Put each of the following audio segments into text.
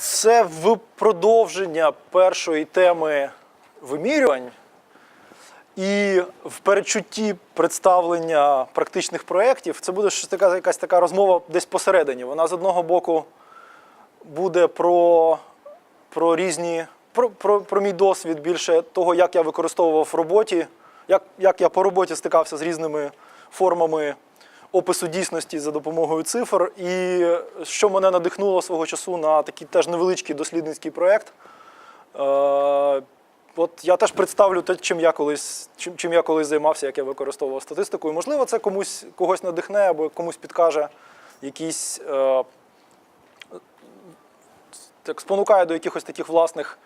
Це в продовження першої теми вимірювань і в передчутті представлення практичних проєктів це буде щось така, якась така розмова десь посередині. Вона з одного боку буде про, про різні, про, про, про мій досвід більше того, як я використовував в роботі, як, як я по роботі стикався з різними формами опису дійсності за допомогою цифр, і що мене надихнуло свого часу на такий теж невеличкий дослідницький проєкт. Е, От я теж представлю те, чим я колись, чим, чим я колись займався, як я використовував статистику. І можливо, це комусь когось надихне або комусь підкаже якісь е, так спонукає до якихось таких власних,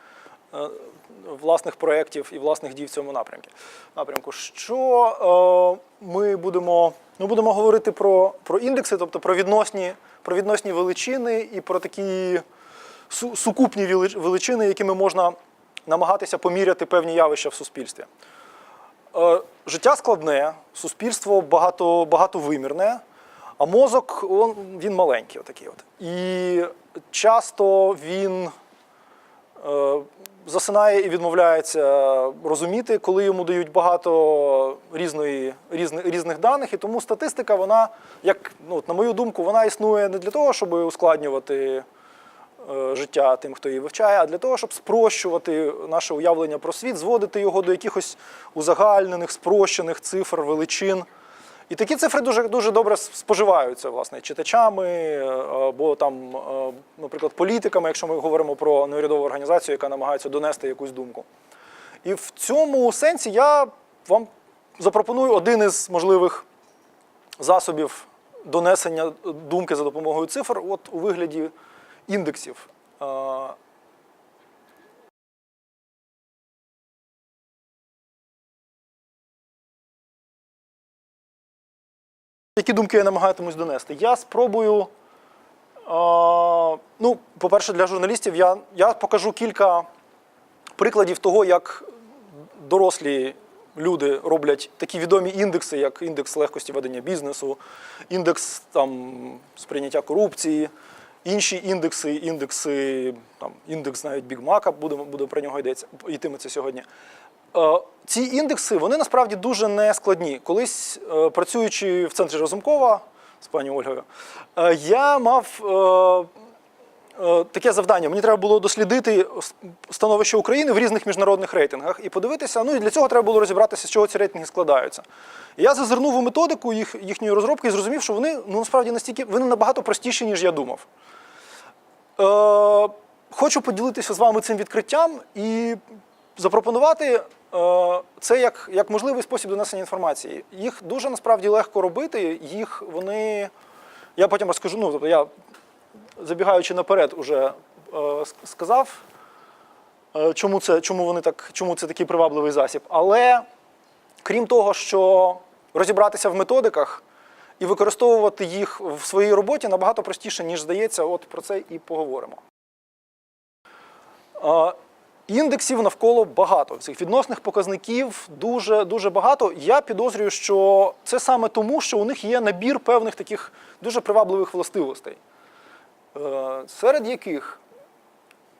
власних проєктів і власних дій в цьому напрямку. напрямку. Що е, ми будемо, ми будемо говорити про, про індекси, тобто про відносні, про відносні величини і про такі су- сукупні величини, якими можна намагатися поміряти певні явища в суспільстві. Е, Життя складне, суспільство багато, багатовимірне, а мозок он, він маленький. Отакий от. І часто він е, засинає і відмовляється розуміти, коли йому дають багато різної, різних, різних даних. І тому статистика, вона, як, ну, на мою думку, вона існує не для того, щоб ускладнювати е, життя тим, хто її вивчає, а для того, щоб спрощувати наше уявлення про світ, зводити його до якихось узагальнених, спрощених цифр, величин. І такі цифри дуже, дуже добре споживаються власне, читачами е, або там, е, наприклад, політиками, якщо ми говоримо про неурядову організацію, яка намагається донести якусь думку. І в цьому сенсі я вам запропоную один із можливих засобів донесення думки за допомогою цифр от у вигляді індексів. Які думки я намагатимусь донести? Я спробую. е, ну, по-перше, для журналістів я, я покажу кілька прикладів того, як дорослі люди роблять такі відомі індекси, як індекс легкості ведення бізнесу, індекс там, сприйняття корупції, інші індекси, індекси, там, індекс навіть Бігмака, буде, буде про нього йдеться, йтиметься сьогодні. Е, Ці індекси вони насправді дуже нескладні. Колись е, працюючи в центрі Разумкова з пані Ольгою, е, я мав таке завдання. Мені треба було дослідити становище України в різних міжнародних рейтингах і подивитися. Ну і для цього треба було розібратися, з чого ці рейтинги складаються. Я зазирнув у методику їх, їхньої розробки і зрозумів, що вони ну, насправді настільки вони набагато простіші, ніж я думав. Е, хочу поділитися з вами цим відкриттям і запропонувати це як, як можливий спосіб донесення інформації. Їх дуже насправді легко робити. Їх вони. Я потім розкажу, ну, тобто я, забігаючи наперед, уже е, сказав, е, чому, це, чому, вони так, чому це такий привабливий засіб. Але крім того, що розібратися в методиках і використовувати їх в своїй роботі набагато простіше, ніж здається, от про це і поговоримо. Індексів навколо багато. Цих відносних показників дуже дуже багато. Я підозрюю, що це саме тому, що у них є набір певних таких дуже привабливих властивостей, е, серед яких,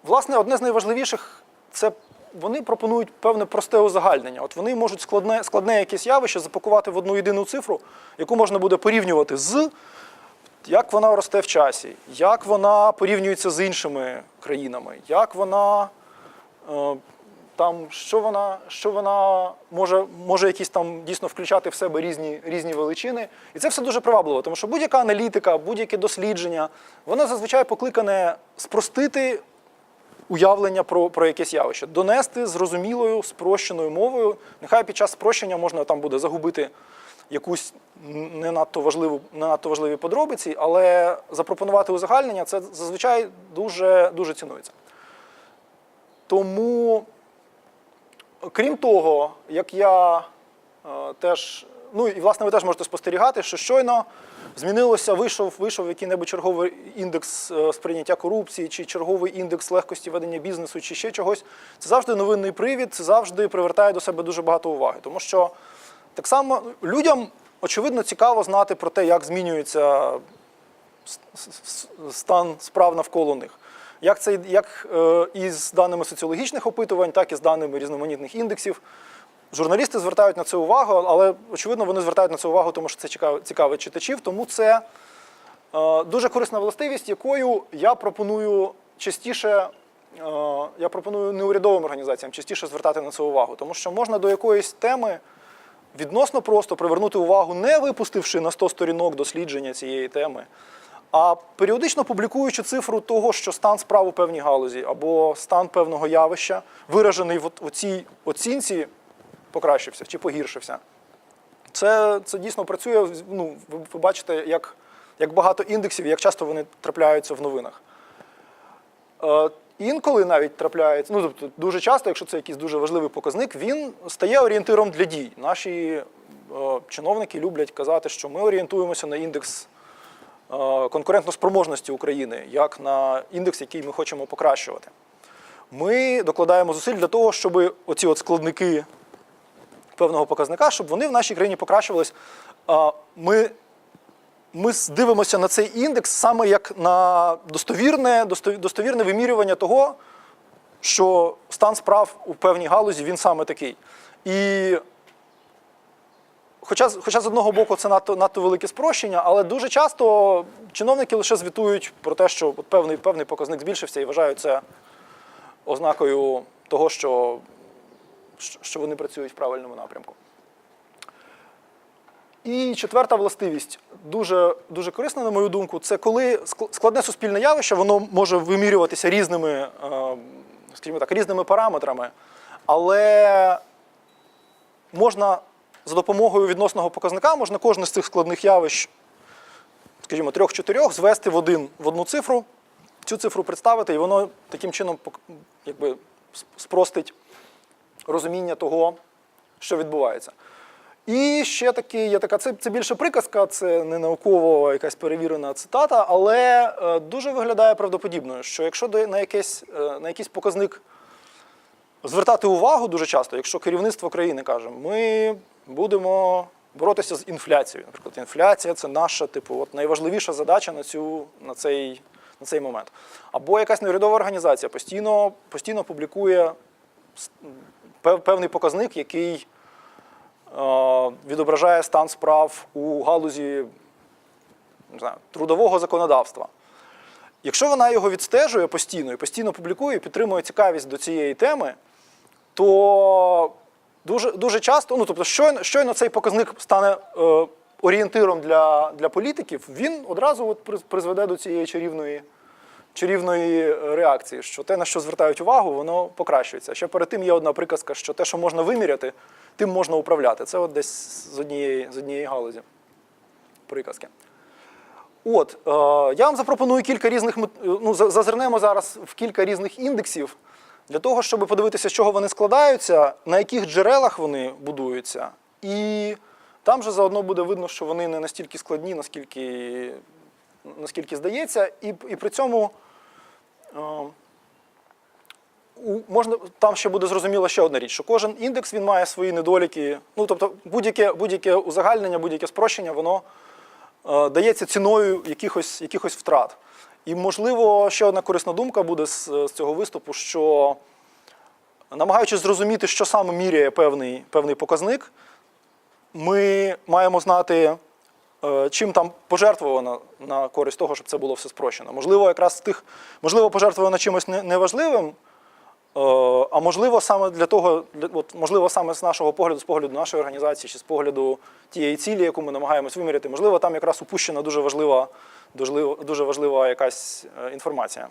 власне, одне з найважливіших це вони пропонують певне просте узагальнення. От вони можуть складне, складне якесь явище запакувати в одну єдину цифру, яку можна буде порівнювати з як вона росте в часі, як вона порівнюється з іншими країнами, як вона там, що вона, що вона може, може якісь там дійсно включати в себе різні, різні величини. І це все дуже привабливо, тому що будь-яка аналітика, будь-яке дослідження, воно зазвичай покликане спростити уявлення про, про якесь явище, донести зрозумілою, спрощеною мовою. Нехай під час спрощення можна там буде загубити якусь не надто важливу, не надто важливі подробиці, але запропонувати узагальнення це зазвичай дуже, дуже цінується. Тому, крім того, як я е, теж, ну і власне ви теж можете спостерігати, що щойно змінилося, вийшов, вийшов який-небудь черговий індекс е, сприйняття корупції, чи черговий індекс легкості ведення бізнесу, чи ще чогось. Це завжди новинний привід, це завжди привертає до себе дуже багато уваги. Тому що так само людям, очевидно, цікаво знати про те, як змінюється стан справ навколо них. Як це як е, із даними соціологічних опитувань, так і з даними різноманітних індексів. Журналісти звертають на це увагу, але очевидно вони звертають на це увагу, тому що це цікавить читачів. Тому це е, дуже корисна властивість, якою я пропоную частіше, е, я пропоную неурядовим організаціям частіше звертати на це увагу, тому що можна до якоїсь теми відносно просто привернути увагу, не випустивши на 100 сторінок дослідження цієї теми, а періодично публікуючи цифру того, що стан справ у певній галузі або стан певного явища, виражений в, цій оцінці, покращився чи погіршився. Це, це дійсно працює. Ну, ви, ви бачите, як, як багато індексів, як часто вони трапляються в новинах. Е, інколи навіть трапляється, ну тобто дуже часто, якщо це якийсь дуже важливий показник, він стає орієнтиром для дій. Наші е, чиновники люблять казати, що ми орієнтуємося на індекс конкурентноспроможності України, як на індекс, який ми хочемо покращувати. Ми докладаємо зусиль для того, щоб оці от складники певного показника, щоб вони в нашій країні покращувались. Ми, ми дивимося на цей індекс саме як на достовірне, достовірне вимірювання того, що стан справ у певній галузі він саме такий. І хоча, хоча з одного боку це надто, надто велике спрощення, але дуже часто чиновники лише звітують про те, що от певний, певний показник збільшився і вважають це ознакою того, що що- що вони працюють в правильному напрямку. І четверта властивість, дуже, дуже корисна, на мою думку, це коли складне суспільне явище, воно може вимірюватися різними, е, скажімо так, різними параметрами, але можна за допомогою відносного показника, можна кожне з цих складних явищ, скажімо, трьох-чотирьох, звести в, один, в одну цифру, цю цифру представити, і воно таким чином якби, спростить розуміння того, що відбувається. І ще такий, є така, це, це більше приказка, це не науково якась перевірена цитата, але е, дуже виглядає правдоподібною, що якщо до- на, якийсь, е, на якийсь показник звертати увагу дуже часто, якщо керівництво країни каже, ми будемо боротися з інфляцією. Наприклад, інфляція це наша, типу, от найважливіша задача на, цю, на, цей, на цей момент. Або якась неурядова організація постійно, постійно публікує певний показник, який е, відображає стан справ у галузі не знаю, трудового законодавства. Якщо вона його відстежує постійно і постійно публікує, підтримує цікавість до цієї теми, то дуже, дуже часто, ну тобто, щойно, щойно цей показник стане е, орієнтиром для, для політиків, він одразу от призведе до цієї чарівної, чарівної реакції, що те, на що звертають увагу, воно покращується. Ще перед тим є одна приказка, що те, що можна виміряти, тим можна управляти. Це от десь з однієї, з однієї галузі приказки. От, е, я вам запропоную кілька різних, е, ну, зазирнемо зараз в кілька різних індексів для того, щоб подивитися, з чого вони складаються, на яких джерелах вони будуються. І там же заодно буде видно, що вони не настільки складні, наскільки, наскільки здається, і, і при цьому е, можна, там ще буде зрозуміла ще одна річ, що кожен індекс він має свої недоліки. Ну, тобто будь-яке, будь-яке узагальнення, будь-яке спрощення, воно е, дається ціною якихось, якихось втрат. І, можливо, ще одна корисна думка буде з, з цього виступу, що намагаючись зрозуміти, що саме міряє певний, певний показник, ми маємо знати, е, чим там пожертвовано на користь того, щоб це було все спрощено. Можливо, якраз тих, можливо, пожертвовано чимось неважливим, е, а можливо, саме для того, от, можливо, саме з нашого погляду, з погляду нашої організації, чи з погляду тієї цілі, яку ми намагаємось виміряти, можливо, там якраз упущена дуже важлива, дуже, важлива якась е, інформація.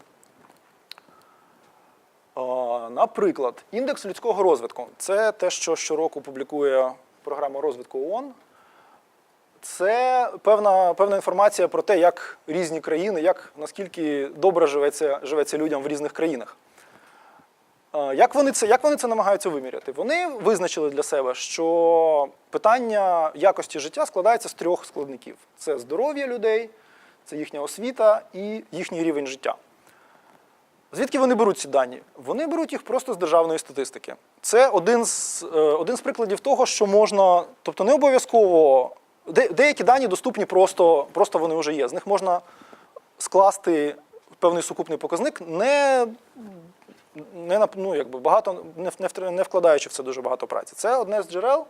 Е, Наприклад, індекс людського розвитку це те, що щороку публікує програма розвитку ООН. Це певна, певна інформація про те, як різні країни, як наскільки добре живеться, живеться людям в різних країнах. Е, Як вони, це, як вони це намагаються виміряти? Вони визначили для себе, що питання якості життя складається з трьох складників: це здоров'я людей, це їхня освіта і їхній рівень життя. Звідки вони беруть ці дані? Вони беруть їх просто з державної статистики. Це один з, е, один з прикладів того, що можна, тобто не обов'язково, де- деякі дані доступні просто, просто вони вже є. З них можна скласти певний сукупний показник, не, не, ну, якби багато, не, не, не вкладаючи в це дуже багато праці. Це одне з джерел,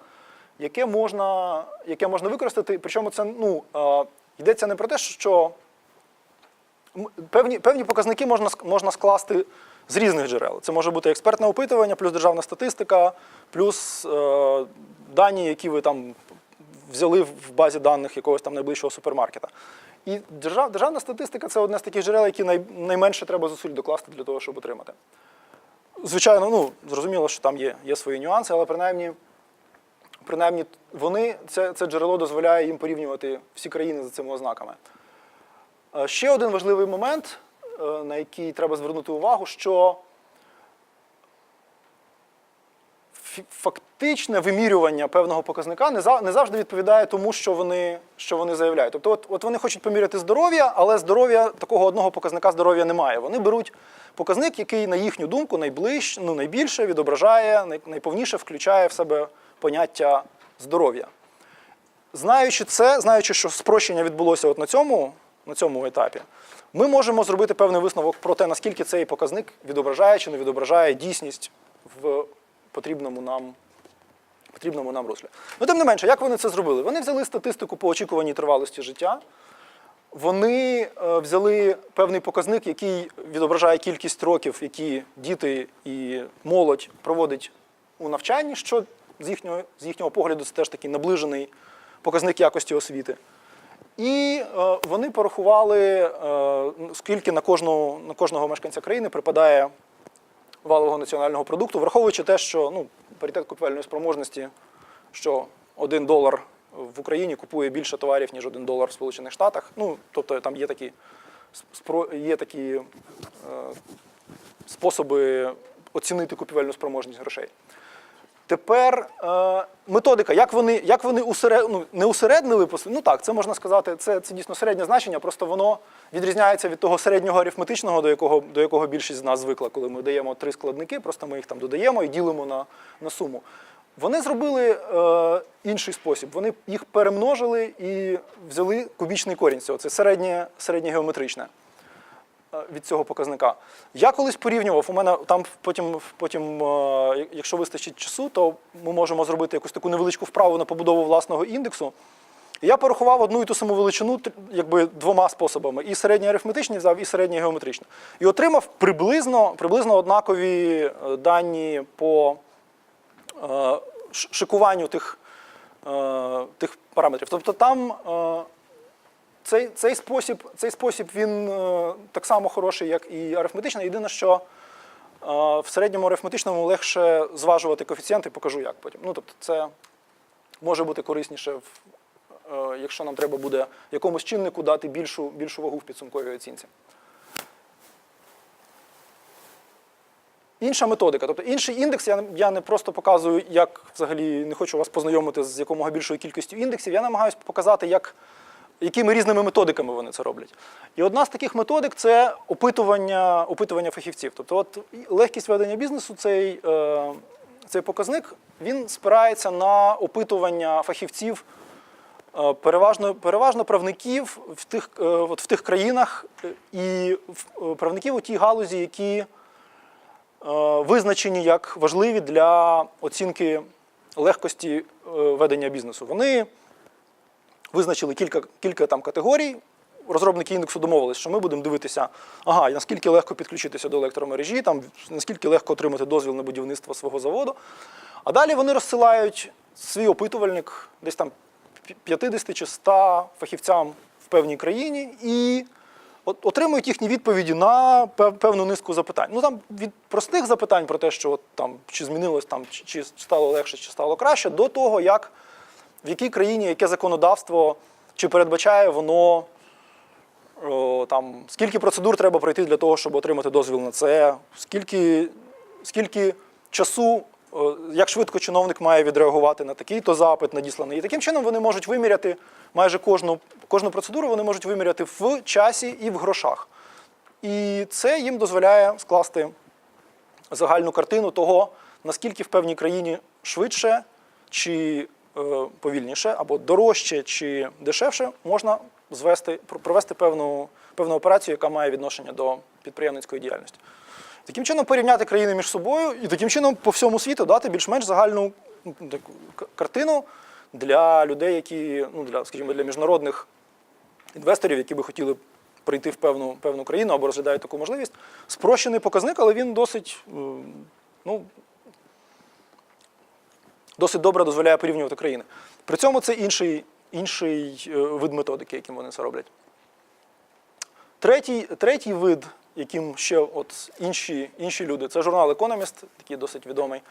яке можна, яке можна використати. Причому це ну, е, йдеться не про те, що певні, певні показники можна, можна скласти з різних джерел. Це може бути експертне опитування, плюс державна статистика, плюс е, дані, які ви там взяли в базі даних якогось там найближчого супермаркета. І держав, державна статистика це одне з таких джерел, які най, найменше треба зусиль докласти для того, щоб отримати. Звичайно, ну, зрозуміло, що там є, є свої нюанси, але принаймні, принаймні вони, це, це джерело дозволяє їм порівнювати всі країни за цими ознаками. Е, Ще один важливий момент, е, на який треба звернути увагу, що фактичне вимірювання певного показника не завжди відповідає тому, що вони, що вони заявляють. Тобто, от, от вони хочуть поміряти здоров'я, але здоров'я такого одного показника здоров'я немає. Вони беруть показник, який, на їхню думку, найближче, ну, найбільше відображає, най- найповніше включає в себе поняття здоров'я. Знаючи це, знаючи, що спрощення відбулося от на цьому, на цьому етапі, ми можемо зробити певний висновок про те, наскільки цей показник відображає чи не відображає дійсність в потрібному нам, потрібному нам руслі. Ну, тим не менше, як вони це зробили? Вони взяли статистику по очікуваній тривалості життя. Вони е, взяли певний показник, який відображає кількість років, які діти і молодь проводять у навчанні, що з їхнього, з їхнього погляду це теж такий наближений показник якості освіти. І е, вони порахували, е, скільки на кожного, на кожного мешканця країни припадає валового національного продукту, враховуючи те, що ну, паритет купівельної спроможності, що один долар в Україні купує більше товарів, ніж один долар в Сполучених Штатах. Ну, тобто там є такі, є такі е, способи оцінити купівельну спроможність грошей. Тепер е, методика, як вони, як вони усере, ну, не усереднили, ну так, це можна сказати, це, це дійсно середнє значення, просто воно відрізняється від того середнього арифметичного, до якого, до якого більшість з нас звикла, коли ми даємо три складники, просто ми їх там додаємо і ділимо на, на суму. Вони зробили е, інший спосіб. Вони їх перемножили і взяли кубічний корінь цього. Це середнє, середнє геометричне від цього показника. Я колись порівнював, у мене там потім, потім, е, якщо вистачить часу, то ми можемо зробити якусь таку невеличку вправу на побудову власного індексу. Я порахував одну і ту саму величину якби, двома способами: і середній арифметичний взяв, і середній геометричний. І отримав приблизно, приблизно однакові е, дані по е, шикуванню тих, е, тих параметрів. Тобто там е, цей, цей, спосіб, цей спосіб він е, так само хороший, як і арифметичний. Єдине, що е, в середньому арифметичному легше зважувати коефіцієнти, покажу як потім. Ну, тобто, це може бути корисніше, в, е, якщо нам треба буде якомусь чиннику дати більшу, більшу вагу в підсумковій оцінці. Інша методика, тобто інший індекс, я, я не просто показую, як взагалі не хочу вас познайомити з якомога більшою кількістю індексів, я намагаюся показати, як, якими різними методиками вони це роблять. І одна з таких методик це опитування, опитування фахівців. Тобто, от легкість ведення бізнесу, цей, е, цей показник, він спирається на опитування фахівців, е, переважно, переважно правників в тих, е, от в тих країнах е, і в- правників у тій галузі, які визначені як важливі для оцінки легкості ведення бізнесу. Вони визначили кілька, кілька там категорій. Розробники індексу домовились, що ми будемо дивитися, ага, наскільки легко підключитися до електромережі, там, наскільки легко отримати дозвіл на будівництво свого заводу. А далі вони розсилають свій опитувальник десь там 50 чи 100 фахівцям в певній країні і отримують їхні відповіді на певну низку запитань. Ну там від простих запитань про те, що от, там, чи змінилось там, чи, чи стало легше, чи стало краще, до того, як в якій країні яке законодавство, чи передбачає воно там, скільки процедур треба пройти для того, щоб отримати дозвіл на це, скільки, скільки часу, як швидко чиновник має відреагувати на такий-то запит надісланий. І таким чином вони можуть виміряти майже кожну, кожну процедуру, вони можуть виміряти в часі і в грошах. І це їм дозволяє скласти загальну картину того, наскільки в певній країні швидше чи повільніше, або дорожче чи дешевше можна звести, провести певну, певну операцію, яка має відношення до підприємницької діяльності. Таким чином порівняти країни між собою і таким чином по всьому світу дати більш-менш загальну ну, таку картину для людей, які, ну, для, скажімо, для міжнародних інвесторів, які би хотіли прийти в певну, певну країну або розглядають таку можливість. Спрощений показник, але він досить, е, ну, досить добре дозволяє порівнювати країни. При цьому це інший, інший е, вид методики, яким вони це роблять. Третій, третій вид, яким ще от інші, інші люди, це журнал Economist, такий досить відомий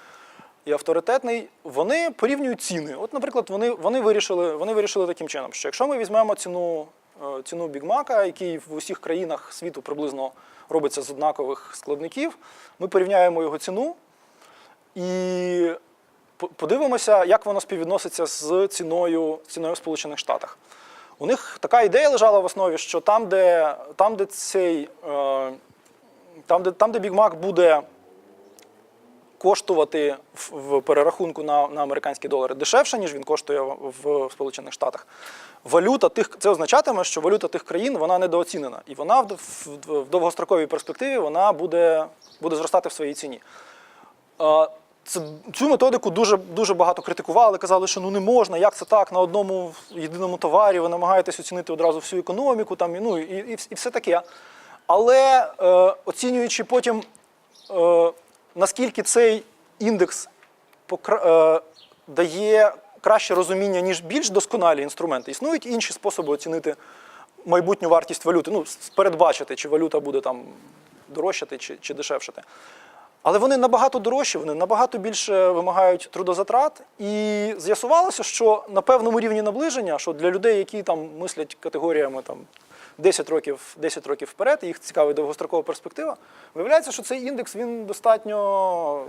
і авторитетний. Вони порівнюють ціни. От, наприклад, вони, вони, вирішили, вони вирішили таким чином, що якщо ми візьмемо ціну, е, ціну Бігмака, який в усіх країнах світу приблизно робиться з однакових складників, ми порівняємо його ціну і подивимося, як воно співвідноситься з ціною, ціною в Сполучених Штатах. У них така ідея лежала в основі, що там, де, там, де цей, е, там, де, там, де Mac буде коштувати в, перерахунку на, на американські долари дешевше, ніж він коштує в, в Сполучених Штатах. Валюта тих це означатиме, що валюта тих країн вона недооцінена, і вона в, в, в довгостроковій перспективі вона буде, буде зростати в своїй ціні. Цю методику дуже, дуже багато критикували, казали, що ну не можна, як це так, на одному єдиному товарі ви намагаєтесь оцінити одразу всю економіку, там, ну, і, і, і все таке. Але е, оцінюючи потім, е, наскільки цей індекс покра- е, дає краще розуміння, ніж більш досконалі інструменти, існують інші способи оцінити майбутню вартість валюти, ну, передбачити, чи валюта буде там дорожчати чи, чи дешевшати. Але вони набагато дорожчі, вони набагато більше вимагають трудозатрат. І з'ясувалося, що на певному рівні наближення, що для людей, які там мислять категоріями там, 10 років, 10 років вперед, їх цікавить довгострокова перспектива, виявляється, що цей індекс він достатньо,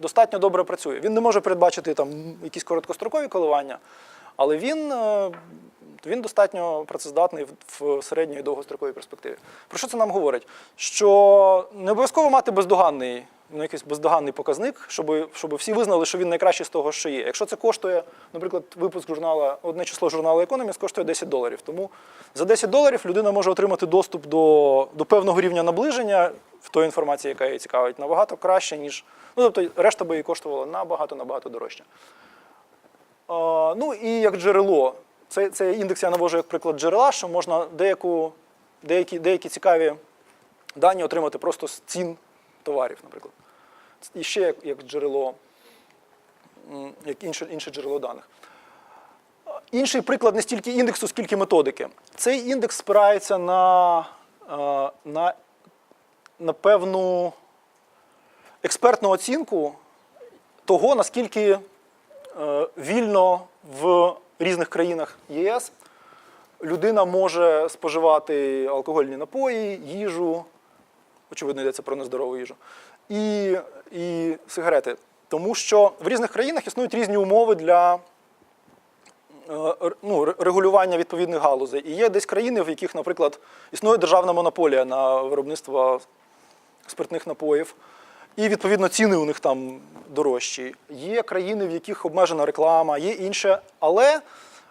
достатньо добре працює. Він не може передбачити там, якісь короткострокові коливання, але він, е, він достатньо працездатний в- середньої і довгостроковій перспективі. Про що це нам говорить? Що не обов'язково мати бездоганний, ну, якийсь бездоганний показник, щоб, щоб всі визнали, що він найкращий з того, що є. Якщо це коштує, наприклад, випуск журнала, одне число журналу Economist коштує 10 доларів. Тому за 10 доларів людина може отримати доступ до, до певного рівня наближення в той інформації, яка її цікавить, набагато краще, ніж. Ну, тобто, решта би її коштувала набагато набагато дорожче. Ну і як джерело. Цей, цей індекс я навожу як приклад джерела, що можна деяку, деякі, деякі цікаві дані отримати просто з цін товарів, наприклад. І ще як, як джерело, як інше, інше джерело даних. Інший приклад не стільки індексу, скільки методики. Цей індекс спирається на, е, на, на певну експертну оцінку того, наскільки е, вільно в різних країнах ЄС людина може споживати алкогольні напої, їжу, очевидно, йдеться про нездорову їжу, і, і сигарети. Тому що в різних країнах існують різні умови для е, ну, регулювання відповідних галузей. І є десь країни, в яких, наприклад, існує державна монополія на виробництво спиртних напоїв. І відповідно ціни у них там дорожчі. Є країни, в яких обмежена реклама, є інше. Але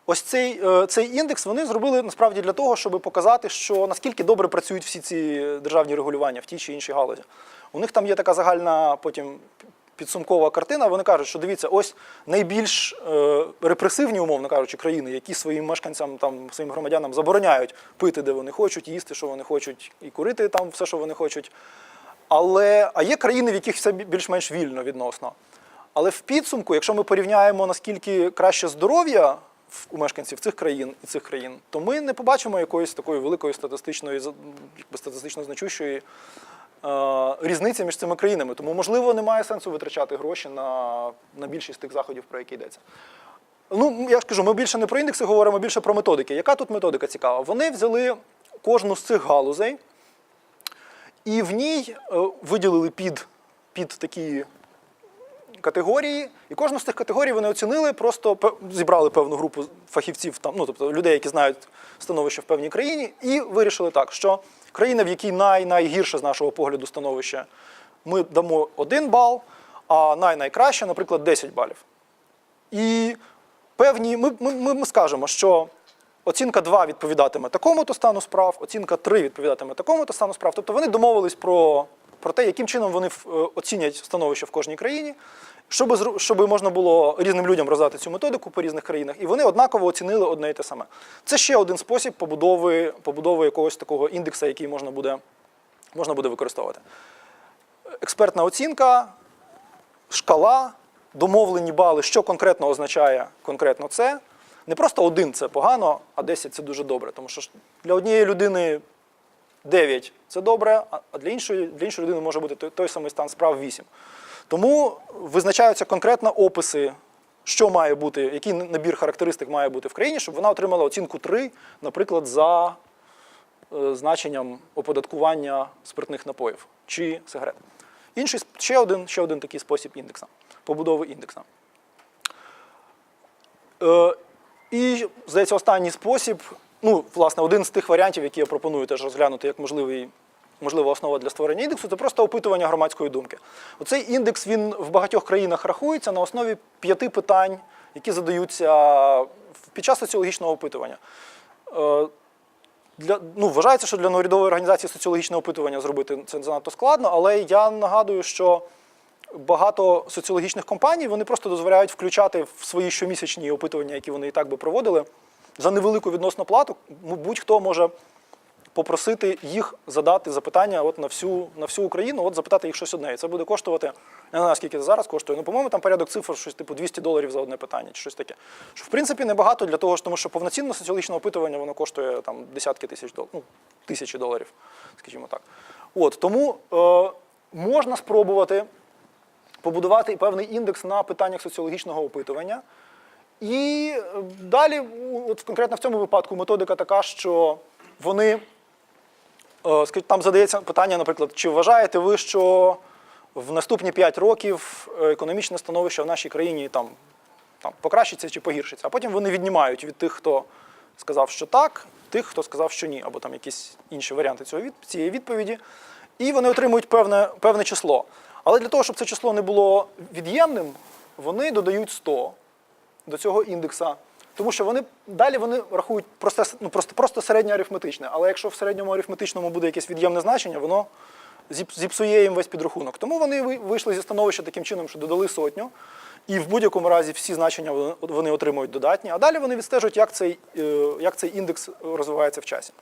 ось цей, е, цей індекс вони зробили насправді для того, щоб показати, що наскільки добре працюють всі ці державні регулювання в тій чи іншій галузі. У них там є така загальна потім підсумкова картина. Вони кажуть, що дивіться, ось найбільш е, репресивні, умовно кажучи, країни, які своїм мешканцям, там своїм громадянам забороняють пити, де вони хочуть, їсти, що вони хочуть, і курити там все, що вони хочуть. Але а є країни, в яких все більш-менш вільно відносно. Але в підсумку, якщо ми порівняємо наскільки краще здоров'я у мешканців цих країн і цих країн, то ми не побачимо якоїсь такої великої статистичної якби статистично значущої е, різниці між цими країнами. Тому, можливо, немає сенсу витрачати гроші на, на більшість тих заходів, про які йдеться. Ну, я ж кажу, ми більше не про індекси говоримо, більше про методики. Яка тут методика цікава? Вони взяли кожну з цих галузей. І в ній е, виділили під, під такі категорії, і кожну з тих категорій вони оцінили, просто зібрали певну групу фахівців, там, ну, тобто людей, які знають становище в певній країні, і вирішили так, що країна, в якій най, найгірше з нашого погляду становище, ми дамо один бал, а най-найкраще, наприклад, 10 балів. І певні, ми, ми, ми, ми скажемо, що оцінка 2 відповідатиме такому-то стану справ, оцінка 3 відповідатиме такому-то стану справ. Тобто вони домовились про, про те, яким чином вони е, оцінять становище в кожній країні, щоб, щоб можна було різним людям роздати цю методику по різних країнах, і вони однаково оцінили одне і те саме. Це ще один спосіб побудови, побудови якогось такого індекса, який можна буде, можна буде використовувати. Експертна оцінка, шкала, домовлені бали, що конкретно означає конкретно це. Не просто один це погано, а 10 це дуже добре. Тому що для однієї людини 9 це добре, а- для іншої, для іншої людини може бути той, той самий стан справ 8. Тому визначаються конкретно описи, що має бути, який набір характеристик має бути в країні, щоб вона отримала оцінку 3, наприклад, за е, значенням оподаткування спиртних напоїв чи сигарет. Інший ще один, ще один такий спосіб індекса, побудови індекса. Е, і, здається, останній спосіб, ну, власне, один з тих варіантів, які я пропоную теж розглянути як можливий, можлива основа для створення індексу, це просто опитування громадської думки. Оцей індекс він в багатьох країнах рахується на основі п'яти питань, які задаються під час соціологічного опитування. Е, для, ну, вважається, що для неурядової організації соціологічне опитування зробити це занадто складно, але я нагадую, що багато соціологічних компаній вони просто дозволяють включати в свої щомісячні опитування, які вони і так би проводили, за невелику відносну плату. Будь-хто може попросити їх задати запитання от на всю, на всю Україну, от запитати їх щось одне. І це буде коштувати, не знаю, скільки це зараз коштує. Ну, по-моєму, там порядок цифр щось типу 200 доларів за одне питання, чи щось таке. Що в принципі небагато для того, тому що повноцінне соціологічне опитування воно коштує там десятки тисяч доларів, ну, тисячі доларів, скажімо так. От тому е, можна спробувати побудувати певний індекс на питаннях соціологічного опитування. І е, далі, от конкретно в цьому випадку, методика така, що вони е, там задається питання, наприклад, чи вважаєте ви, що в наступні 5 років е, економічне становище в нашій країні там, там покращиться чи погіршиться? А потім вони віднімають від тих, хто сказав, що так, тих, хто сказав, що ні, або там якісь інші варіанти цього від, цієї відповіді, і вони отримують певне, певне число. Але для того, щоб це число не було від'ємним, вони додають 100 до цього індекса. Тому що вони далі вони рахують просто, ну, просто, просто середнє арифметичне. Але якщо в середньому арифметичному буде якесь від'ємне значення, воно зіпсує їм весь підрахунок. Тому вони вийшли зі становища таким чином, що додали сотню, і в будь-якому разі всі значення вони- отримують додатні. А далі вони відстежують, як цей, е, як цей індекс розвивається в часі.